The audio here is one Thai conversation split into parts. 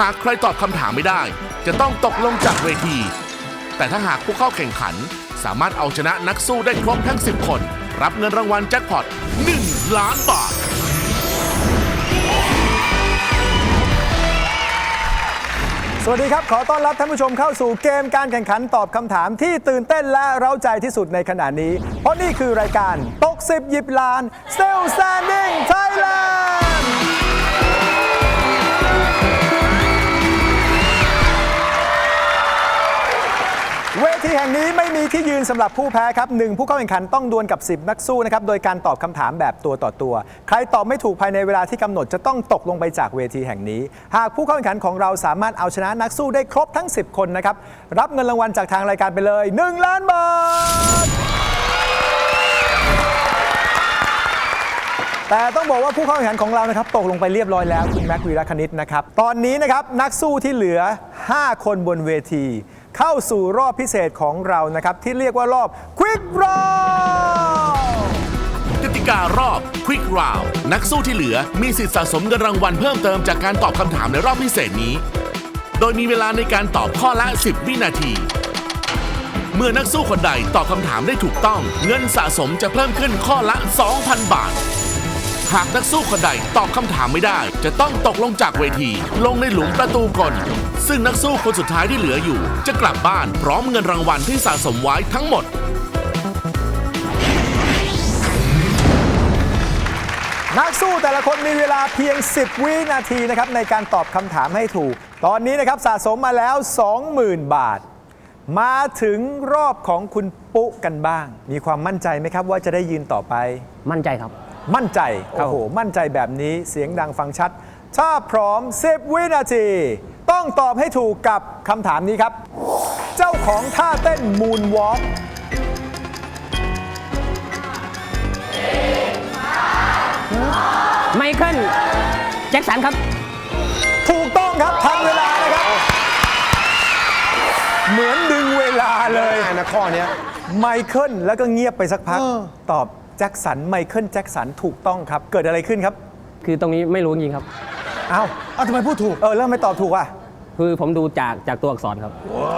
หากใครตอบคำถามไม่ได้ จะต้องตกลงจากเวที แต่ถ้าหากผู้เข้าแข่งขัน สามารถเอาชนะนักสู้ได้ครบทั้ง 10 คน รับเงินรางวัลแจ็คพอต1ล้านบาท สวัสดีครับ ขอต้อนรับท่านผู้ชมเข้าสู่เกมการแข่งขันตอบคำถามที่ตื่นเต้นและเร้าใจที่สุดในขณะนี้ เพราะนี่คือรายการตกสิบหยิบล้าน Still Standing Thailand เว ทีแห่งนี้ไม่มีที่ยืนสำหรับผู้แพ้ครับหนึ่งผู้เข้าแข่งขันต้องดวลกับ 10 นักสู้นะครับโดยการตอบคำถามแบบตัวต่อตัว ใครตอบไม่ถูกภายในเวลาที่กำหนดจะต้องตกลงไปจากเวทีแห่งนี้ หากผู้เข้าแข่งขันของเราสามารถเอาชนะนักสู้ได้ครบทั้ง 10 คนนะครับรับเงินรางวัลจากทางรายการไปเลย 1 ล้านบาท แต่ต้องบอกว่าผู้เข้าแข่งขันของเรานะครับตกลงไปเรียบร้อยแล้วคุณแม็กวีรคณิตนะครับ ตอนนี้นะครับนักสู้ที่เหลือ 5 คนบนเวที เข้าสู่รอบพิเศษของเรานะครับ ที่เรียกว่ารอบ Quick Round กติการอบ Quick Round นักสู้ที่เหลือมีสิทธิสะสมเงินรางวัลเพิ่มเติมจากการตอบคำถามในรอบพิเศษนี้ โดยมีเวลาในการตอบข้อละ 10 วินาที เมื่อนักสู้คนใดตอบคำถามได้ถูกต้อง เงินสะสมจะเพิ่มขึ้นข้อละ 2,000 บาท หากนักสู้คนใดตอบคำถามไม่ได้ จะต้องตกลงจากเวที ลงในหลุมประตูกลซึ่งนักสู้คนสุดท้ายที่เหลืออยู่ จะกลับบ้านพร้อมเงินรางวัลที่สะสมไว้ทั้งหมด นักสู้แต่ละคนมีเวลาเพียง 10 วินาทีนะครับในการตอบคำถามให้ถูก ตอนนี้นะครับสะสมมาแล้ว 20,000 บาท มาถึงรอบของคุณปุ๊กันบ้าง มีความมั่นใจไหมครับว่าจะได้ยืนต่อไป มั่นใจครับ มั่นใจครับโอ้โหมั่นใจแบบนี้เสียงดังฟังชัด ถ้าพร้อม 10 วินาที ต้องตอบให้ถูกกับคำถามนี้ครับ เจ้าของท่าเต้นมูนวอล์กไมเคิลแจ็คสันครับ ถูกต้องครับทันเวลานะครับ เหมือนดึงเวลาเลย ง่ายนะข้อเนี้ย ไมเคิลแล้วก็เงียบไปสักพักเออตอบ แจ็คสันไมเคิลแจ็คสันถูกต้องครับ เกิดอะไรขึ้นครับคือตรงนี้ไม่รู้จริงๆครับเอ้าอ้าวทำไมพูดถูก เออแล้วทำไม่ตอบถูกอะคือผมดูจากจากตัวอักษรครับ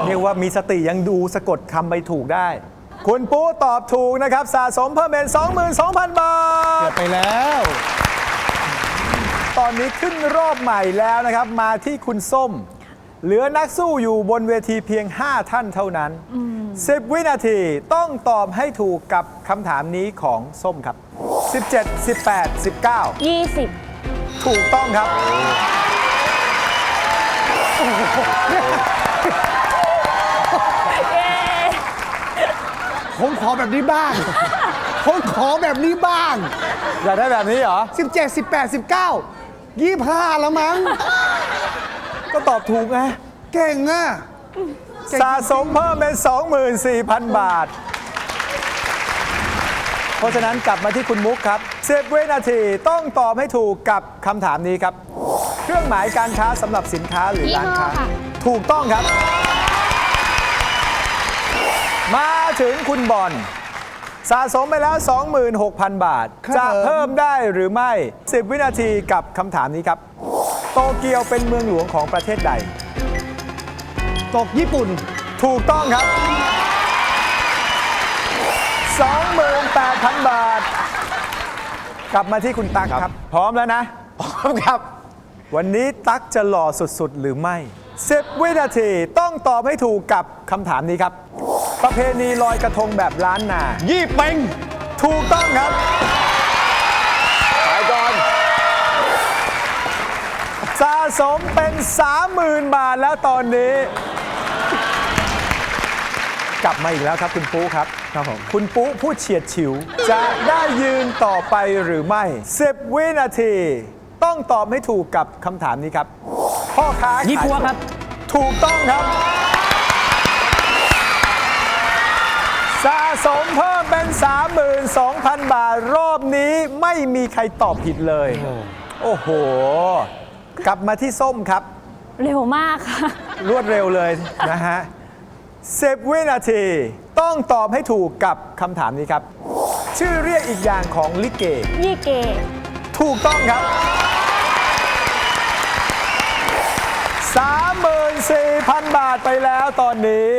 เรียกว่ามีสติยังดูสะกดคำไปถูกได้ คุณปูตอบถูกนะครับ สะสมเพิ่มเป็น 22,000 บาทไปแล้ว ตอนนี้ขึ้นรอบใหม่แล้วนะครับ มาที่คุณส้ม เหลือนักสู้อยู่บนเวทีเพียง 5 ท่านเท่านั้น 10 วินาทีต้องตอบให้ถูกกับคำถามนี้ของส้มครับ 17 18 19 20ถูกต้องครับ ผมขอแบบนี้บ้าง ผมขอแบบนี้บ้าง อยากได้แบบนี้เหรอ 17 18 19 25แล้วมั้ง ก็ตอบถูกไงเก่งอะสะสมเพิ่มเป็น 24,000 บาท เพราะฉะนั้นกลับมาที่คุณมุกครับ10วินาทีต้องตอบให้ถูกกับคำถามนี้ครับ เครื่องหมายการค้าสำหรับสินค้าหรือร้านค้า ยี่ห้อค่ะ ถูกต้องครับ มาถึงคุณบอลสะสมไปแล้ว 26,000 บาท ครับจะเพิ่มได้หรือไม่ 10 วินาทีกับคำถามนี้ครับ โตเกียวเป็นเมืองหลวงของประเทศใด ตกญี่ปุ่น ถูกต้องครับ 28,000 บาท กลับมาที่คุณตั๊กครับ พร้อมแล้วนะ พร้อมครับ วันนี้ตั๊กจะหล่อสุดๆ หรือไม่10วินาทีต้องตอบให้ถูกกับคำถามนี้ครับ ประเพณีลอยกระทงแบบล้านนา ยี่เป่งถูกต้องครับ สะสมเป็น 30,000 บาทแล้วตอนนี้ กลับมาอีกแล้วครับคุณปุ๊ครับ ครับผม คุณปุ๊พูดเฉียดฉิว จะได้ยืนต่อไปหรือไม่ 10 วินาที ต้องตอบให้ถูกกับคำถามนี้ครับ พ่อค้ายี่ปัวขายครับ ถูกต้องครับ สะสมเพิ่มเป็น 32,000 บาท รอบนี้ไม่มีใครตอบผิดเลย โอ้โห กลับมาที่ส้มครับ เร็วมากค่ะ รวดเร็วเลยนะฮะ10วินาที ต้องตอบให้ถูกกับคำถามนี้ครับ ชื่อเรียกอีกอย่างของลิเก ยี่เก ถูกต้องครับ 34,000 บาทไปแล้วตอนนี้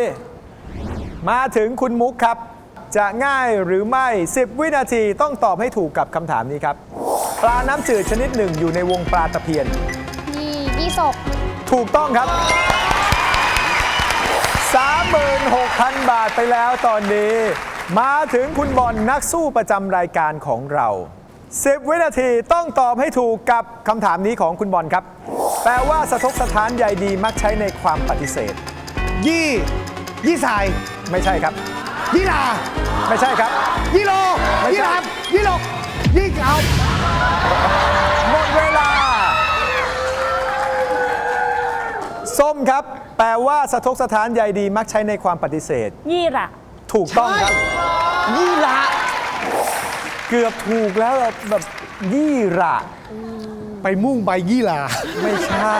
มาถึงคุณมุกครับ จะง่ายหรือไม่ 10 วินาทีต้องตอบให้ถูกกับคำถามนี้ครับ ปลาน้ำจืดชนิดหนึ่งอยู่ในวงปลาตะเพียน ยี่ยี่ศกถูกต้องครับ 36,000 บาทไปแล้วตอนนี้ มาถึงคุณบอลนักสู้ประจำรายการของเรา 10 วินาทีต้องตอบให้ถูกกับคำถามนี้ของคุณบอลครับ แปลว่าสะทกสถานใยดีมักใช้ในความปฏิเสธ ยี่ ยี่สาย ไม่ใช่ครับ ยี่ลา ไม่ใช่ครับ ยี่โล ไม่ใช่ ยี่ลาบยี่หลกยี่เอา ส้มครับ แปลว่าสะทกสถานใยดีมักใช้ในความปฏิเสธ ยี่ระ ถูกต้องครับ ยี่ละเกือบถูกแล้วแบบยี่ระ ไปมุ่งไปยี่ลาไม่ใช่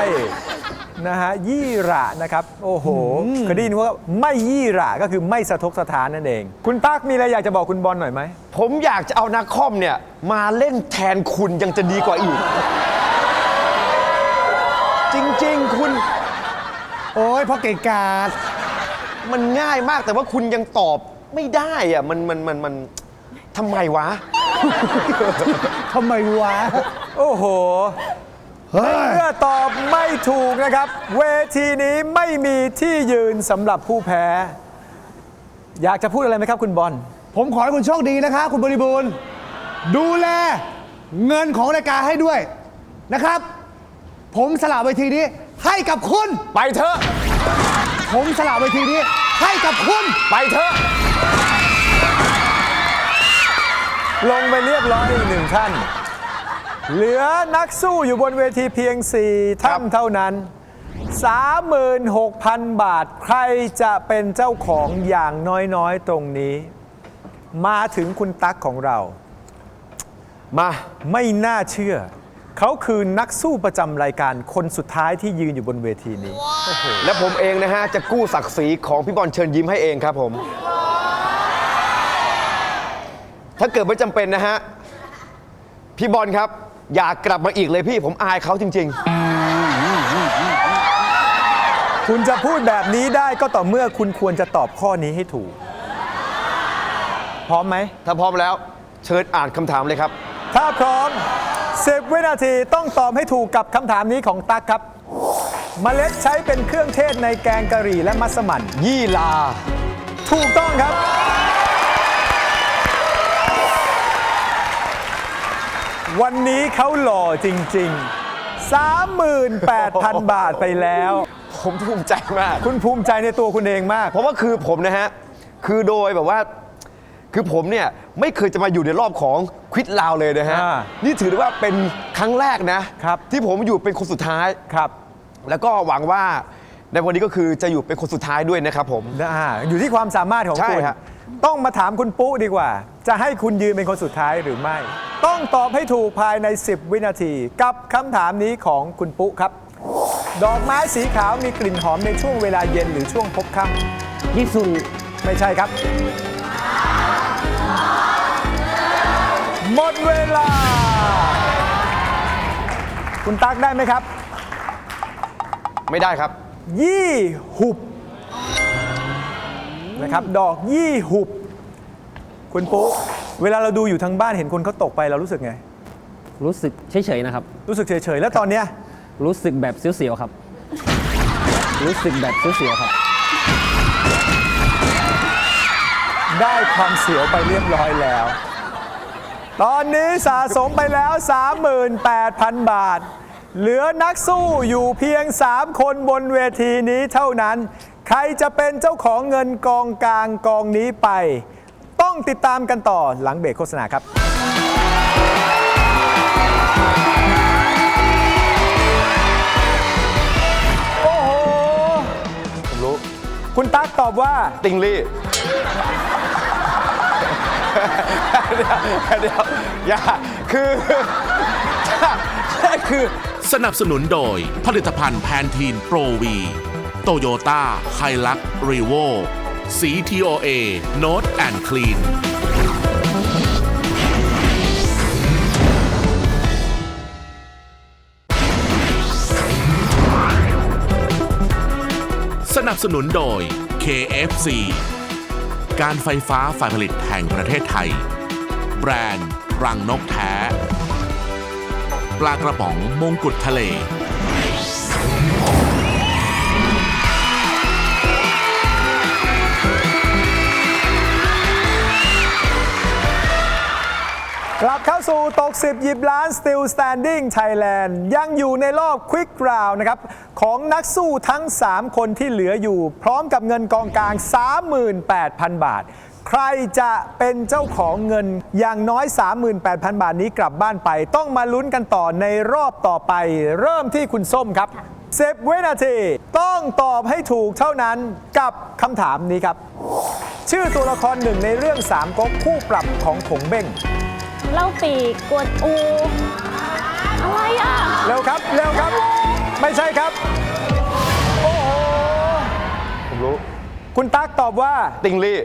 นะฮะยี่ระนะครับ โอ้โหเคยได้ยินว่าไม่ยี่ระก็คือไม่สะทกสถานนั่นเอง คุณตั๊กมีอะไรอยากจะบอกคุณบอลหน่อยไหม ผมอยากจะเอานักคอมเนี่ย มาเล่นแทนคุณยังจะดีกว่าอีก จริง ๆ คุณ โอ้ยเพราะเก่งกาจมันง่ายมากแต่ว่าคุณยังตอบไม่ได้อะมันมันมันมันทำไมวะ ทำไมวะ โอ้โหเฮ้ย เมื่อตอบไม่ถูกนะครับ เวทีนี้ไม่มีที่ยืนสำหรับผู้แพ้ อยากจะพูดอะไรไหมครับคุณบอลผมขอให้คุณโชคดีนะคะ คุณบริบูรณ์ดูแลเงินของรายการให้ด้วยนะครับ ผมสละเวทีนี้ ให้กับคุณ ไปเถอะ ผมสละเวทีนี้ ให้กับคุณ ไปเถอะ ลงไปเรียบร้อยอีกหนึ่งท่าน เหลือนักสู้อยู่บนเวทีเพียง 4 ท่านเท่านั้น 36,000 บาท ใครจะเป็นเจ้าของอย่างน้อยๆตรงนี้ มาถึงคุณตั๊กของเรา มา ไม่น่าเชื่อ เขาคือนักสู้ประจำรายการคนสุดท้ายที่ยืนอยู่บนเวทีนี้ และผมเองนะฮะ จะกู้ศักดิ์ศรีของพี่บอลเชิญยิ้มให้เองครับผม ถ้าเกิดไม่จำเป็นนะฮะ พี่บอลครับ อย่ากลับมาอีกเลยพี่ผมอายเขาจริงคุณจะพูดแบบนี้ได้ก็ต่อเมื่อคุณควรจะตอบข้อนี้ให้ถูก พร้อมไหมๆถ้าพร้อมแล้ว เชิญอ่านคำถามเลยครับ ถ้าพร้อม 10 วินาทีต้องตอบให้ถูกกับคำถามนี้ของตั๊กครับ เมล็ดใช้เป็นเครื่องเทศในแกงกะหรี่และมัสมั่น ยี่ลา ถูกต้องครับ วันนี้เขาหล่อจริง ๆ 38,000 บาทไปแล้ว ผมภูมิใจมาก คุณภูมิใจในตัวคุณเองมาก เพราะว่าคือผมนะฮะ คือโดยแบบว่า คือผมเนี่ย ไม่เคยจะมาอยู่ในรอบของควิดลาวเลยนะฮะ อ่านี่ถือได้ว่าเป็นครั้งแรกนะครับ ที่ผมอยู่เป็นคนสุดท้าย ครับแล้วก็หวังว่าในวันนี้ก็คือจะอยู่เป็นคนสุดท้ายด้วยนะครับผมอ่าอยู่ที่ความสามารถของใช่คุณฮะ ต้องมาถามคุณปุ๊ดีกว่า จะให้คุณยืนเป็นคนสุดท้ายหรือไม่ ต้องตอบให้ถูกภายใน 10 วินาที กับคำถามนี้ของคุณปุ๊ครับ ดอกไม้สีขาวมีกลิ่นหอมในช่วงเวลาเย็นหรือช่วงพบค่ยี่สุนำไม่ใช่ครับ หมดเวลา คุณตั๊กได้ไหมครับ ไม่ได้ครับ ยี่หุบ นะครับ ดอกยี่หุบ คุณปุ๊เวลาเราดูอยู่ทางบ้านเห็นคนเขาตกไปเรารู้สึกไง รู้สึกเฉยๆนะครับ รู้สึกเฉยๆ แล้วตอนเนี้ย รู้สึกแบบเสียวๆครับ รู้สึกแบบเสียวๆครับ ได้ความเสียวไปเรียบร้อยแล้ว ตอนนี้สะสมไปแล้ว 38,000 บาท เหลือนักสู้อยู่เพียง 3 คนบนเวทีนี้เท่านั้น ใครจะเป็นเจ้าของเงินกองกลางกองนี้ไป ต้องติดตามกันต่อหลังเบรกโฆษณาครับโอ้โหคุณตั๊กตอบว่า ติงลี่ เดี๋ยวอย่าคือคือ สนับสนุนโดยผลิตภัณฑ์แพนทีนโปรวี โตโยต้าไฮลักรีโวสี TOA โน t แอนด์คลีนสนับสนุนโดย KFC การไฟฟ้าฝ่ายผลิตแห่งประเทศไทย แบรนด์ รังนกแท้ ปลากระป๋องมงกุฎทะเล กลับเข้าสู่ตก 10 หยิบล้าน Still Standing Thailand ยังอยู่ในรอบ Quick Round นะครับ ของนักสู้ทั้ง 3 คนที่เหลืออยู่ พร้อมกับเงินกองกลาง 38,000 บาท ใครจะเป็นเจ้าของเงินอย่างน้อย 38,000 บาทนี้กลับบ้านไป ต้องมาลุ้นกันต่อในรอบต่อไป เริ่มที่คุณส้มครับ10วินาทีต้องตอบให้ถูกเท่านั้นกับคำถามนี้ครับ ชื่อตัวละครหนึ่งในเรื่องสามก๊กคู่ปรับของผงเบ้ง เล่าปีกกวนอูอะไรอะ เร็วครับเร็วครับ ไม่ใช่ครับ โอ้โห ผมรู้ คุณตั๊กตอบว่า ติงลี่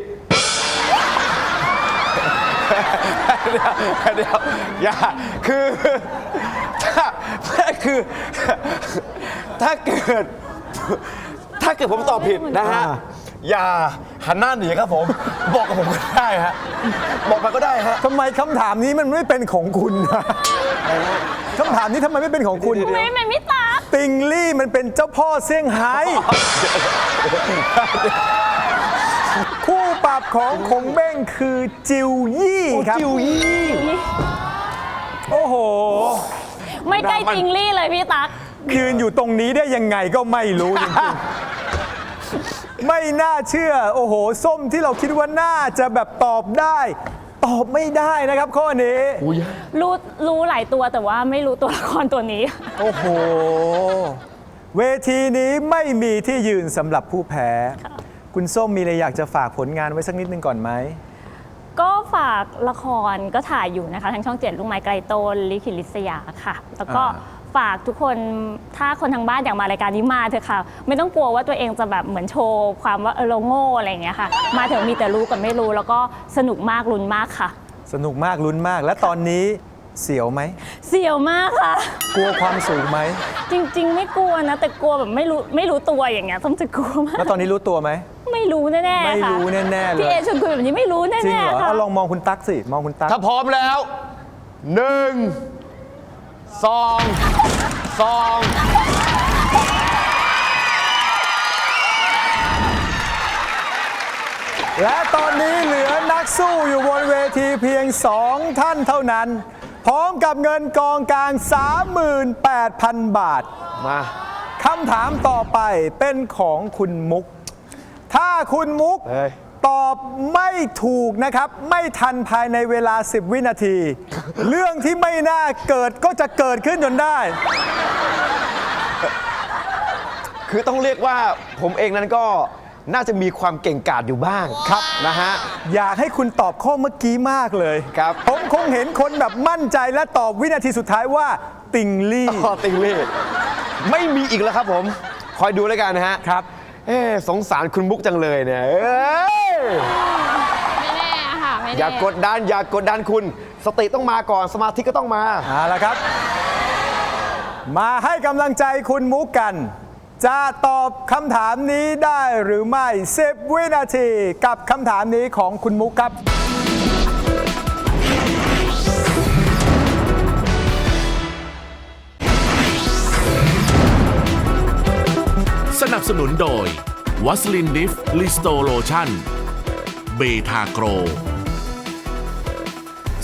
เดี๋ยวเดี๋ยวอย่าคือถ้าคือ ถ้าเกิด ถ้าเกิดผมตอบผิดนะฮะ อ่า อย่าหันหน้าหนีครับผม บอกกับผมก็ได้ฮะบอกมาก็ได้ฮะทำไมคำถามนี้มันไม่เป็นของคุณนะคำถามนี้ทำไมไม่เป็นของคุณไม่ไม่ไม่ตาติงลี่มันเป็นเจ้าพ่อเซี่ยงไฮ้คู่ปรับของคงเบ้งคือจิวยี่ครับ จิวยี่โอ้โห ไม่ใกล้จริงลี่เลยพี่ตั๊กยืนอยู่ตรงนี้ได้ยังไงก็ไม่รู้จริงๆ ไม่น่าเชื่อ โอ้โห ส้มที่เราคิดว่าน่าจะแบบตอบได้ ตอบไม่ได้นะครับข้อนี้รู้รู้หลายตัวแต่ว่าไม่รู้ตัวละครตัวนี้ โอ้โห เวทีนี้ไม่มีที่ยืนสำหรับผู้แพ้ คุณส้มมีอะไรอยากจะฝากผลงานไว้สักนิดนึงก่อนไหม ก็ฝากละครก็ถ่ายอยู่นะคะทางช่องเจ็ดลูกไม้ไกลโตนลิขิตลิศยาค่ะ แล้วก็อ่า ฝากทุกคนถ้าคนทางบ้านอยากมารายการนี้มาเถอะค่ะ ไม่ต้องกลัวว่าตัวเองจะแบบเหมือนโชว์ ความว่าเออเราโง่อะไรอย่างเงี้ยค่ะ มาเถอะมีแต่รู้กับไม่รู้ แล้วก็สนุกมากลุ้นมากค่ะ สนุกมากลุ้นมาก และตอนนี้เสียวไหม เสียวมากค่ะ กลัวความสูงไหม จริง ๆ ไม่กลัวนะแต่กลัวแบบไม่รู้ไม่รู้ตัวอย่างเงี้ยต้องจะกลัวมาแล้วกตอนนี้รู้ตัวไหม ไม่รู้แน่ๆค่ะไม่รู้แน่ๆเลยพี่เอชวนคุยแบบนี้ไม่รู้แน่จริงเหรอๆค่ะ เอาลองมองคุณตั๊กสิ มองคุณตั๊ก ถ้าพร้อมแล้วหนึ่ง สองสองและตอนนี้เหลือนักสู้อยู่บนเวทีเพียง 2 ท่านเท่านั้น พร้อมกับเงินกองกลาง 38,000 บาท มาคำถามต่อไปเป็นของคุณมุก ถ้าคุณมุกเฮ้ย ตอบไม่ถูกนะครับ ไม่ทันภายในเวลา 10 วินาที เรื่องที่ไม่น่าเกิดก็จะเกิดขึ้นจนได้ คือต้องเรียกว่าผมเองนั้นก็น่าจะมีความเก่งกาจอยู่บ้างครับนะฮะ อยากให้คุณตอบข้อเมื่อกี้มากเลยครับ ผมคงเห็นคนแบบมั่นใจและตอบวินาทีสุดท้ายว่า ติงลี่ อ๋อติงลี่ไม่มีอีกแล้วครับผม คอยดูแล้วกันนะฮะ ครับ เอ๊ะสงสารคุณมุกจังเลยเนี่ยเอ้ยไม่แน่ค่ะไม่แน่อย่ากดดันอย่ากดดันคุณ สติต้องมาก่อนสมาธิก็ต้องมา เอาละครับ มาให้กำลังใจคุณมุกกัน จะตอบคำถามนี้ได้หรือไม่ 10 วินาทีกับคำถามนี้ของคุณมุกครับ บสนุนโดยวัสลินดิฟลิสโตโลชั่น เบทาโกร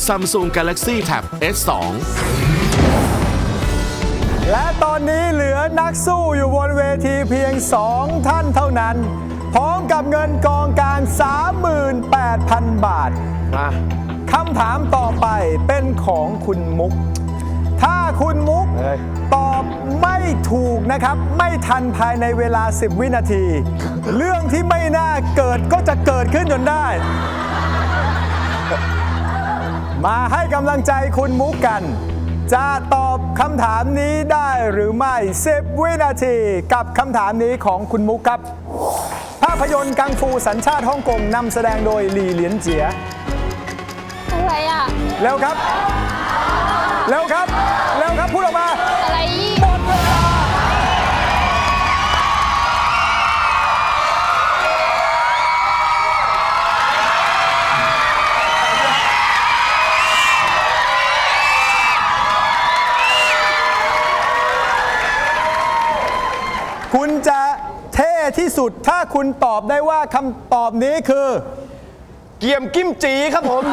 Samsung Galaxy Tab S2 และตอนนี้เหลือนักสู้อยู่บนเวทีเพียง 2 ท่านเท่านั้น พร้อมกับเงินกองกลาง 38,000 บาทมาคำถามต่อไปเป็นของคุณมุก ถ้าคุณมุกเฮ้ยตอบไม่ถูกนะครับ ไม่ทันภายในเวลา 10 วินาที เรื่องที่ไม่น่าเกิดก็จะเกิดขึ้นจนได้ มาให้กำลังใจคุณมุกกัน จะตอบคำถามนี้ได้หรือไม่ 10 วินาทีกับคำถามนี้ของคุณมุกครับ ภาพยนตร์กังฟูสัญชาติฮ่องกงนำแสดงโดยหลีเหลียนเจียอะไรอะเร็วครับ เร็วครับ เร็วครับพูดออกมา อะไรอีกหมดเวลาคุณจะเท่ที่สุดถ้าคุณตอบได้ว่าคำตอบนี้คือ เกียมกิ้มจีครับผม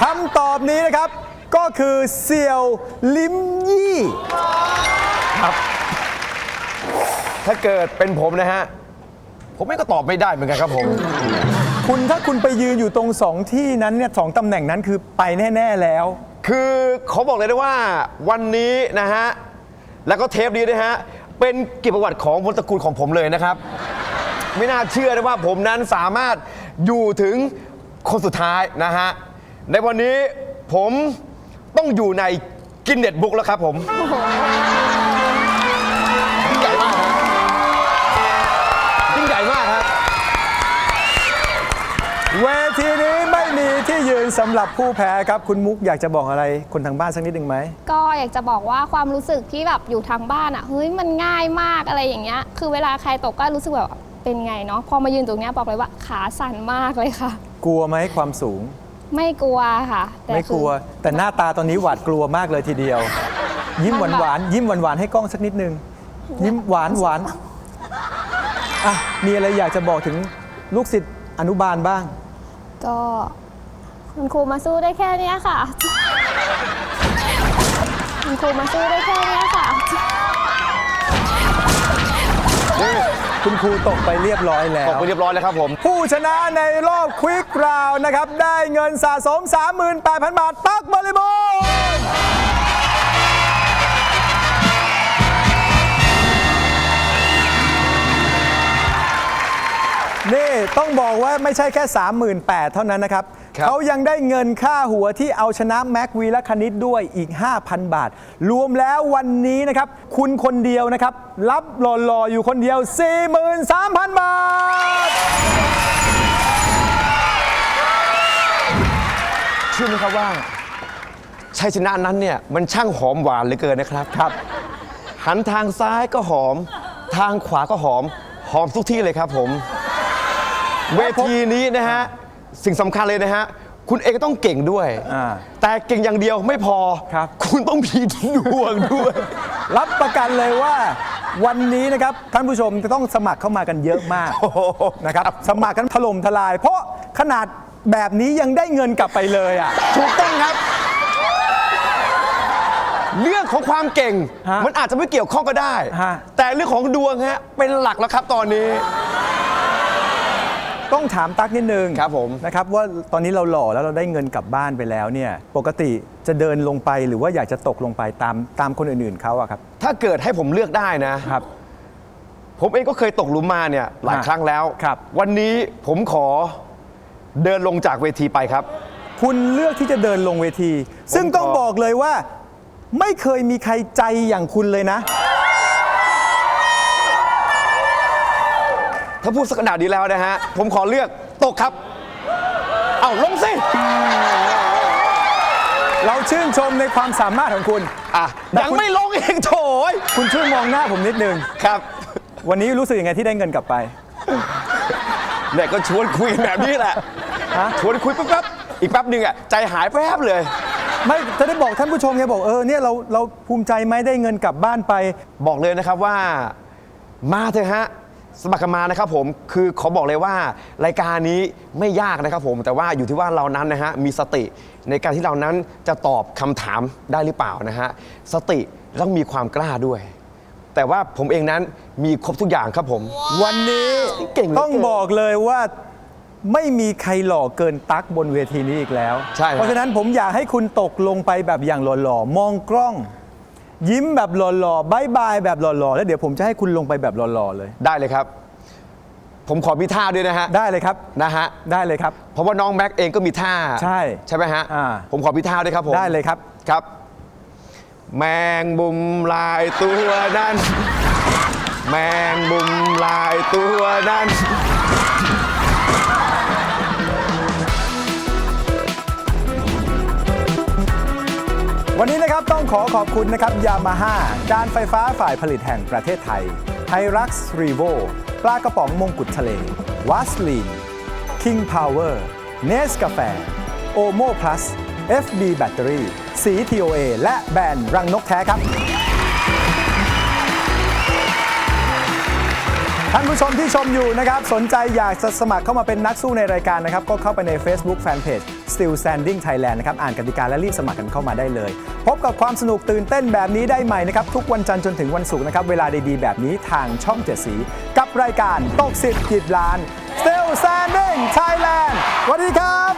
คำตอบนี้นะครับ ก็คือเสี่ยวลิมยี่ ถ้าเกิดเป็นผมนะฮะ ผมไม่ก็ตอบไม่ได้เหมือนกันครับผม คุณถ้าคุณไปยืนอยู่ตรงสองที่นั้นเนี่ยสองตำแหน่งนั้นคือไปแน่ ๆแล้ว คือเขาบอกเลยนะว่าวันนี้นะฮะ แล้วก็เทปนี้นะฮะ เป็นเกียรติประวัติของวงตระกูลของผมเลยนะครับ ไม่น่าเชื่อนะว่าผมนั้นสามารถอยู่ถึง คนสุดท้ายนะฮะ ในวันนี้ผมต้องอยู่ในกินเน็ตบุ๊กแล้วครับผมยิ่งใหญ่มากฮะยิ่งใหญ่มากฮะเวทีนี้ไม่มีที่ยืนสำหรับผู้แพ้ครับ คุณมุกอยากจะบอกอะไรคนทางบ้านสักนิดหนึ่งไหม ก็อยากจะบอกว่าความรู้สึกที่แบบอยู่ทางบ้านอะเฮ้ยมันง่ายมากอะไรอย่างเงี้ย คือเวลาใครตกก็รู้สึกแบบเป็นไงเนาะพอมายืนตรงเนี้ยบอกเลยว่าขาสั่นมากเลยค่ะ กลัวไหมความสูง ไม่กลัวค่ะแต่ไม่กลัว คือ แต่หน้าตาตอนนี้หวาดกลัวมากเลยทีเดียว ยิ้มหวานหวานๆยิ้มหวานหวานๆให้กล้องสักนิดนึง ยิ้มหวานหวานอะมีอะไรอยากจะบอกถึงลูกศิษย์อนุบาลบ้าง ก็คุณครูมาสู้ได้แค่เนี้ยค่ะ คุณครูมาสู้ได้แค่เนี้ยค่ะ คุณครูตกไปเรียบร้อยแล้ตกวไปเรียบร้อยแล้วครับผม ผู้ชนะในรอบควิกราวนะครับ ได้เงินสะสม 38,000 บาท ตักบริบูรณ์นี่ต้องบอกว่าไม่ใช่แค่ 38,000 เท่านั้นนะครับครับ เขายังได้เงินค่าหัวที่เอาชนะแม็กวีและคณิตด้วยอีก 5,000 บาท รวมแล้ววันนี้นะครับ คุณคนเดียวนะครับ รับหล่อๆอยู่คนเดียว 43,000 บาท เชื่อไหมครับว่าชัยชนะนั้นเนี่ยมันช่างหอมหวานเหลือเกินนะครับครับ หันทางซ้ายก็หอม ทางขวาก็หอม หอมทุกที่เลยครับผม เวทีนี้นะฮะ สิ่งสำคัญเลยนะฮะ คุณเองก็ต้องเก่งด้วย อ่า แต่เก่งอย่างเดียวไม่พอครับ คุณต้องมีดวงด้วย รับประกันเลยว่าวันนี้นะครับท่านผู้ชมจะต้องสมัครเข้ามากันเยอะมากโอ้โหนะครับสมัครกันถล่มทลาย เพราะขนาดแบบนี้ยังได้เงินกลับไปเลยอะ ถูกต้องครับ เรื่องของความเก่ง ฮะมันอาจจะไม่เกี่ยวข้องก็ได้ ฮะ แต่เรื่องของดวงฮะเป็นหลักแล้วครับตอนนี้ ต้องถามตั๊กนิดนึงครับผมนะครับว่าตอนนี้เราหล่อแล้วเราได้เงินกลับบ้านไปแล้วเนี่ยปกติจะเดินลงไปหรือว่าอยากจะตกลงไปตามตามคนอื่นๆเขาอะครับถ้าเกิดให้ผมเลือกได้นะครับ ผมเองก็เคยตกหลุมมาเนี่ยหลายอะครั้งแล้วครับ วันนี้ผมขอเดินลงจากเวทีไปครับ คุณเลือกที่จะเดินลงเวที ซึ่งต้องขอบอกเลยว่า ไม่เคยมีใครใจอย่างคุณเลยนะ ถ้าพูดสักขนาดนี้แล้วนะฮะ ผมขอเลือกตกครับ เอาลงสิ เราชื่นชมในความสามารถของคุณ อะ แต่ยังคุณ ไม่ลงเองโถยคุณช่วยมองหน้าผมนิดนึง ครับ วันนี้รู้สึกยังไงที่ได้เงินกลับไป เนี่ยก็ชวนคุยกันแบบนี้แหละฮะ ชวนคุยแป๊บๆอีกแป๊บหนึ่งอะใจหายแป๊บเลย ไม่จะได้บอกท่านผู้ชมไงบอกเออเนี่ยเราเราภูมิใจไหมได้เงินกลับบ้านไป บอกเลยนะครับว่า มาเถอะฮะ สมัครกันมานะครับผมคือขอบอกเลยว่ารายการนี้ไม่ยากนะครับผมแต่ว่าอยู่ที่ว่าเรานั้นนะฮะมีสติในการที่เรานั้นจะตอบคำถามได้หรือเปล่านะฮะสติต้องมีความกล้าด้วย แต่ว่าผมเองนั้นมีครบทุกอย่างครับผม วันนี้เก่งเหลือเกินต้องบอกเลยว่าไม่มีใครหล่อเกินตั๊กบนเวทีนี้อีกแล้ว ใช่ครับ เพราะฉะนั้นผมอยากให้คุณตกลงไปแบบอย่างหล่อๆ มองกล้อง ยิ้มแบบหล่อๆบายบายแบบหล่อๆ แล้วเดี๋ยวผมจะให้คุณลงไปแบบหล่อๆเลย ได้เลยครับ ผมขอมีท่าด้วยนะฮะได้เลยครับ นะฮะได้เลยครับ เพราะว่าน้องแม็กเองก็มีท่าใช่ใช่ไหมฮะอ่า ผมขอมีท่าด้วยครับผมได้เลยครับ ครับ แมงบุมลายตัวนั้น แมงบุมลายตัวนั้น วันนี้นะครับต้องขอขอบคุณนะครับยามาฮ่าการไฟฟ้าฝ่ายผลิตแห่งประเทศไทยไฮรักซ์รีโวปลากระป๋องมงกุฎทะเลวัสลีนคิงพาวเวอร์เนสกาแฟโอโมพลัส FB แบตเตอรี่สี TOA และแบรนด์รังนกแท้ครับ ท่านผู้ชมที่ชมอยู่นะครับ สนใจอยากจะสมัครเข้ามาเป็นนักสู้ในรายการนะครับ ก็เข้าไปใน Facebook Fanpage Still Standing Thailand นะครับ อ่านกติกาและรีบสมัครกันเข้ามาได้เลย พบกับความสนุกตื่นเต้นแบบนี้ได้ใหม่นะครับ ทุกวันจันทร์จนถึงวันศุกร์นะครับ เวลาดีๆ แบบนี้ทางช่องเจ็ดสี กับรายการตกสิบกิบล้าน Still Standing Thailand สวัสดีครับ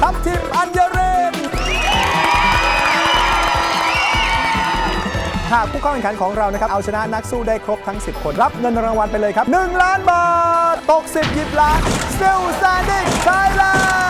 ทัพทิมอัญญ หากผู้เข้าแข่งขันของเรานะครับเอาชนะนักสู้ได้ครบทั้ง 10 คน รับเงินรางวัลไปเลยครับ 1 ล้านบาท ตก 10หยิบล้านซิลซานดิ้งไทยแลนด์